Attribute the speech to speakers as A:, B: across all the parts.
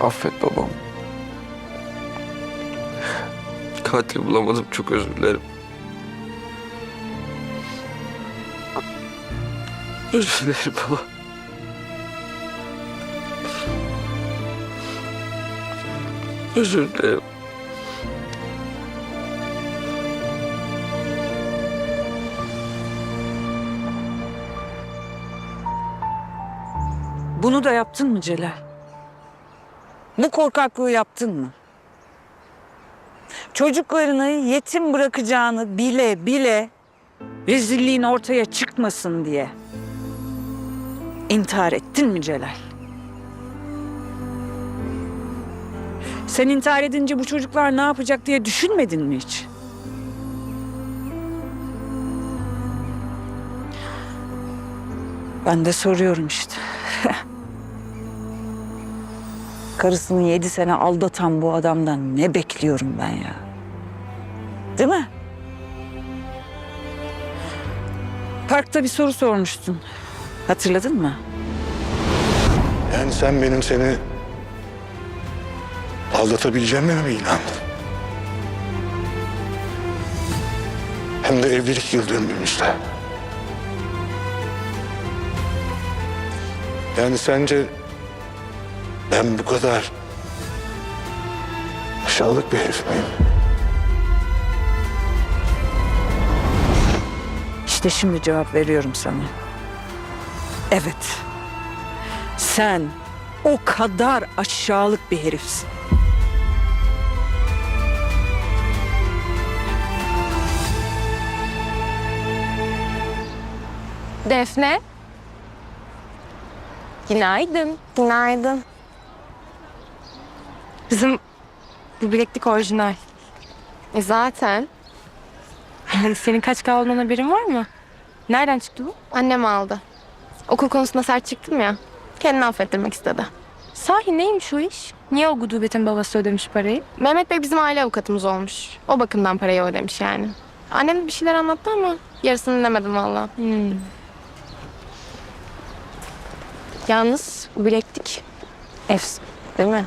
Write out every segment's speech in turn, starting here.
A: Affet babam. Katil bulamadım çok özür dilerim. Özür dilerim baba. Özür dilerim.
B: Bunu da yaptın mı Celal? Bu korkaklığı yaptın mı? Çocuklarını yetim bırakacağını bile bile rezilliğin ortaya çıkmasın diye intihar ettin mi Celal? Sen intihar edince bu çocuklar ne yapacak diye düşünmedin mi hiç? Ben de soruyorum işte. Karısını yedi sene aldatan bu adamdan ne bekliyorum ben ya? Değil mi? Parkta bir soru sormuştun. Hatırladın mı?
C: Yani sen benim seni aldatabileceğime mi inandın? Hem de evlilik yıl. Yani sence ben bu kadar aşağılık bir herif miyim?
B: İşte şimdi cevap veriyorum sana. Evet. Sen o kadar aşağılık bir herifsin.
D: Defne. Günaydın. Günaydın. Kızım bu bileklik orijinal. E zaten. Yani senin kaç K olduğundan haberin var mı? Nereden çıktı bu?
E: Annem aldı. Okul konusunda sert çıktım ya. Kendini affettirmek istedi.
D: Sahi neymiş o iş? Niye o gudubetin babası ödemiş parayı?
E: Mehmet Bey bizim aile avukatımız olmuş. O bakımdan parayı ödemiş yani. Annem bir şeyler anlattı ama yarısını dinlemedim valla.
D: Hmm.
E: Yalnız bu bileklik efs değil mi?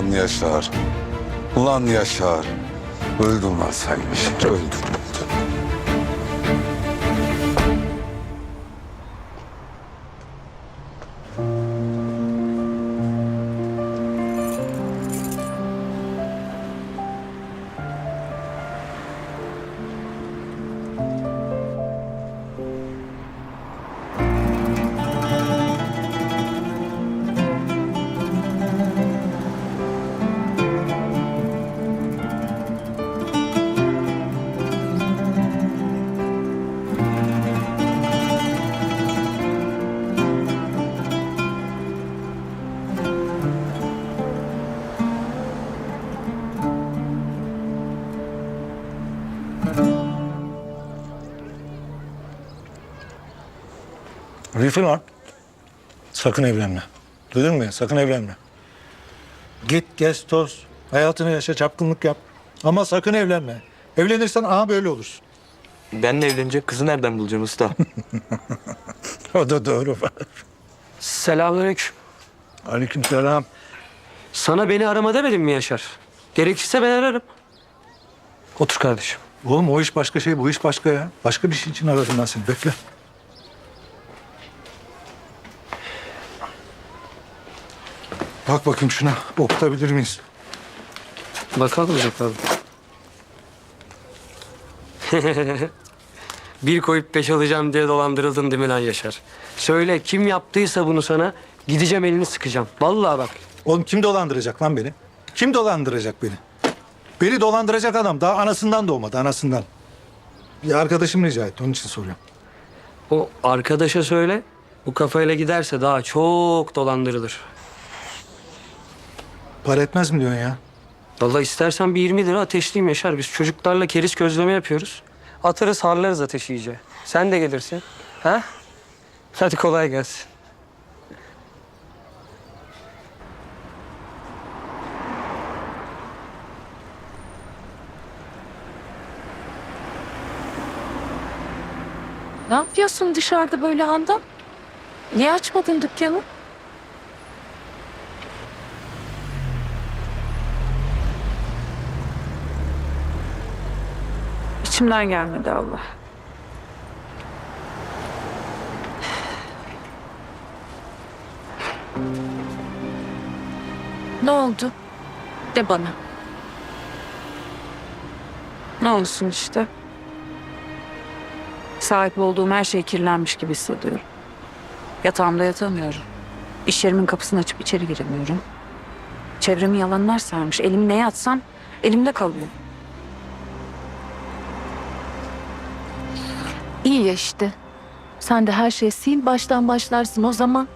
F: Ulan Yaşar. Ulan Yaşar. Öldüm lan sen. Öldüm.
C: Rifi lan. Sakın evlenme. Duydun mu ya? Sakın evlenme. Git gez toz. Hayatını yaşa çapkınlık yap. Ama sakın evlenme. Evlenirsen aha böyle olursun.
A: Benle evlenecek kızı nereden bulacağım usta?
C: O da doğru.
A: Selamünaleyküm.
C: Aleykümselam.
A: Sana beni arama demedim mi Yaşar? Gerekirse ben ararım. Otur kardeşim.
C: Oğlum o iş başka şey, bu iş başka ya. Başka bir şey için aradım ben seni. Bekle. Bak bakayım şuna. Okutabilir miyiz?
A: Bakalım bakalım. Bir koyup beş alacağım diye dolandırıldın değil mi lan Yaşar? Söyle kim yaptıysa bunu sana gideceğim elini sıkacağım. Vallahi bak.
C: Oğlum kim dolandıracak lan beni? Kim dolandıracak beni? Beni dolandıracak adam daha anasından doğmadı, anasından. Bir arkadaşım rica etti, onun için soruyorum.
A: O arkadaşa söyle. Bu kafayla giderse daha çok dolandırılır.
C: Para etmez mi diyorsun ya?
A: Vallahi istersen bir 20 lira ateşleyeyim Yaşar. Biz çocuklarla keriz közleme yapıyoruz. Atarız harlarız ateşi iyice. Sen de gelirsin. Ha? Hadi kolay gelsin.
G: Ne yapıyorsun dışarıda böyle anda? Niye açmadın dükkanı? İçimden gelmedi Allah. Ne oldu? De bana. Ne olsun işte. Sahip olduğum her şey kirlenmiş gibi hissediyorum. Yatağımda yatamıyorum. İş yerimin kapısını açıp içeri giremiyorum. Çevremi yalanlar sarmış. Elimi neye atsam elimde kalıyor.
H: İyi ya işte. Sen de her şeyi sil baştan başlarsın o zaman.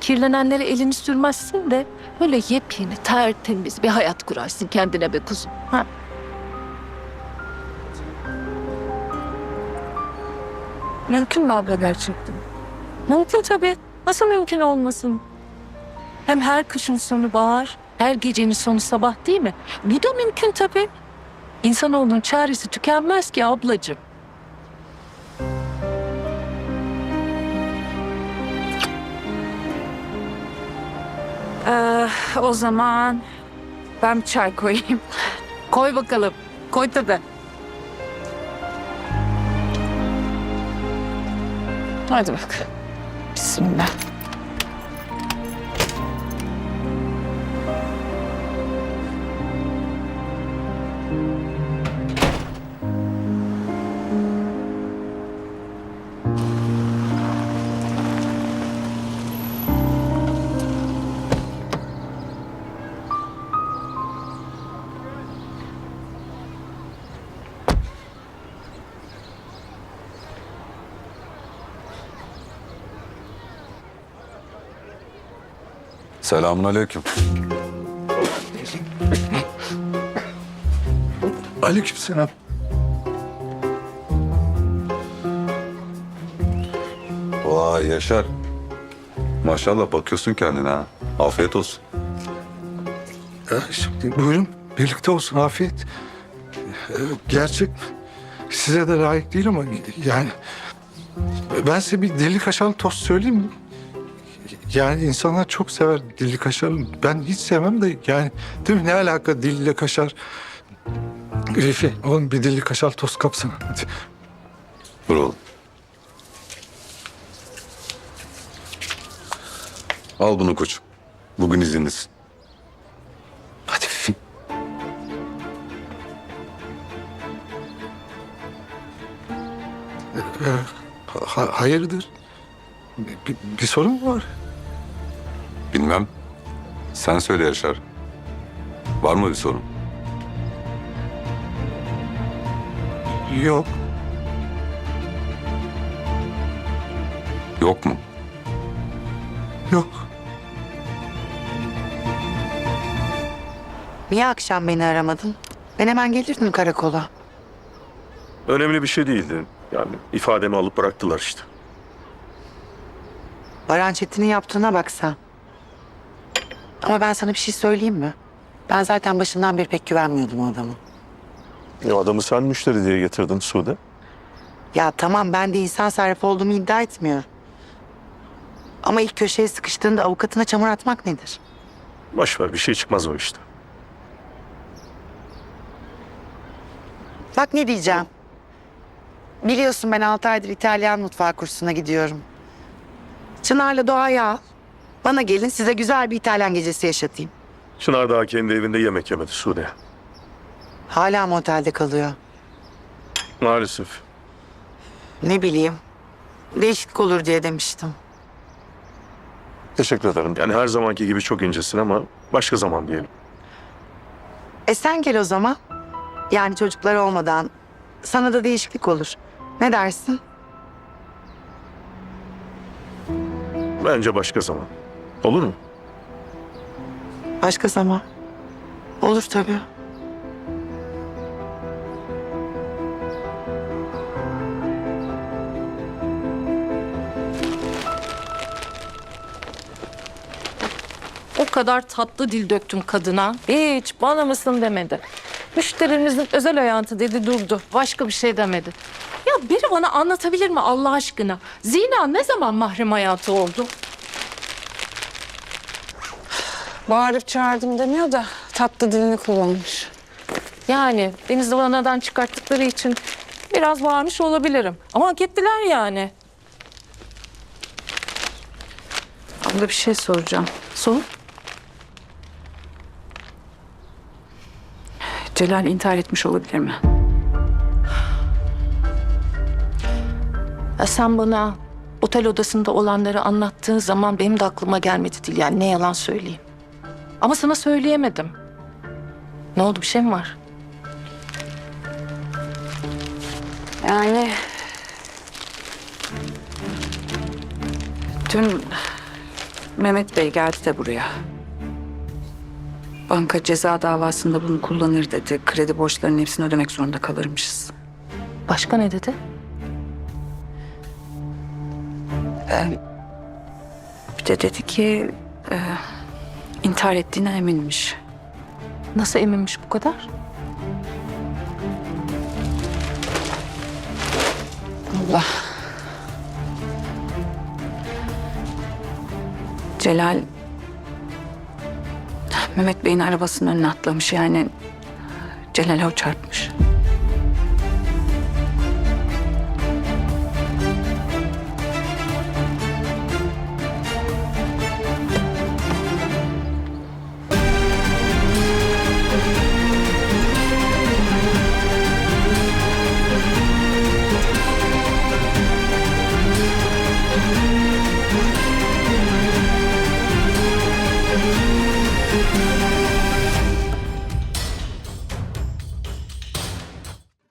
H: Kirlenenlere elini sürmezsin de böyle yepyeni tertemiz bir hayat kurarsın kendine be kuzum. Ha?
G: Mümkün mü abla gerçekten? Mümkün tabii. Nasıl mümkün olmasın? Hem her kışın sonu bahar, her gecenin sonu sabah değil mi? Bu da mümkün tabii. İnsanoğlunun çaresi tükenmez ki ablacığım. O zaman ben çay koyayım.
H: Koy bakalım. Koy tabii.
G: Hadi bak. Bismillah.
F: Selamun aleyküm.
C: Aleykümselam.
F: Vay Yaşar. Maşallah bakıyorsun kendine ha. Afiyet olsun.
C: Ya şimdi buyurun birlikte olsun afiyet. Ee, Gerçek size de layık değil ama yani ben size bir dilli kaşarlı tost söyleyeyim mi? Yani insanlar çok sever dilli kaşarlı. Ben hiç sevmem de yani değil mi ne alaka dilli kaşar? Rifi oğlum bir dilli kaşarlı tost kapsana. Hadi.
F: Dur oğlum. Al bunu koç. Bugün izinlisin.
C: Hadi Rifi. Ee, ha- hayırdır? Bir, bir sorun mu var?
F: Bilmem. Sen söyle Yaşar. Var mı bir sorun?
C: Yok.
F: Yok mu?
C: Yok.
I: Niye akşam beni aramadın? Ben hemen gelirdim karakola.
J: Önemli bir şey değildi. Yani ifademi alıp bıraktılar işte.
I: Baran Çetin'in yaptığına baksan. Ama ben sana bir şey söyleyeyim mi? Ben zaten başından beri pek güvenmiyordum o adama.
J: Ya adamı sen müşteri diye getirdin Sude.
I: Ya tamam ben de insan sarrafı olduğumu iddia etmiyorum. Ama ilk köşeye sıkıştığında avukatına çamur atmak nedir?
J: Boş ver bir şey çıkmaz o işte.
I: Bak ne diyeceğim. Biliyorsun ben altı aydır İtalyan mutfağı kursuna gidiyorum. Çınar'la Doğa'yı al. Bana gelin size güzel bir İtalyan gecesi yaşatayım.
J: Çınar daha kendi evinde yemek yemedi Sude.
I: Hala mı otelde kalıyor?
J: Maalesef.
I: Ne bileyim. Değişiklik olur diye demiştim.
J: Teşekkür ederim. Yani her zamanki gibi çok incesin ama başka zaman diyelim.
I: E sen gel o zaman. Yani çocuklar olmadan sana da değişiklik olur. Ne dersin?
J: Bence başka zaman. Olur mu?
I: Başka zaman. Olur tabii.
G: O kadar tatlı dil döktüm kadına. Hiç bana mısın demedi. Müşterimizin özel hayatı dedi durdu. Başka bir şey demedi. Ya biri bana anlatabilir mi Allah aşkına? Zina ne zaman mahrem hayatı oldu?
B: Bağırıp çağırdım demiyor da tatlı dilini kullanmış.
G: Yani beni zıvanadan çıkarttıkları için biraz bağırmış olabilirim. Ama hak ettiler yani.
B: Abla bir şey soracağım.
G: Sor.
B: Celal intihar etmiş olabilir mi?
G: Ya sen bana otel odasında olanları anlattığın zaman benim de aklıma gelmedi değil. Yani ne yalan söyleyeyim. Ama sana söyleyemedim. Ne oldu bir şey mi var?
B: Yani... Dün Mehmet Bey geldi de buraya. Banka ceza davasında bunu kullanır dedi. Kredi borçlarının hepsini ödemek zorunda kalırmışız.
G: Başka ne dedi?
B: Bir de dedi ki... E, intihar ettiğine eminmiş.
G: Nasıl eminmiş bu kadar?
B: Allah. Celal Mehmet Bey'in arabasının önüne atlamış yani Celal'e o çarpmış.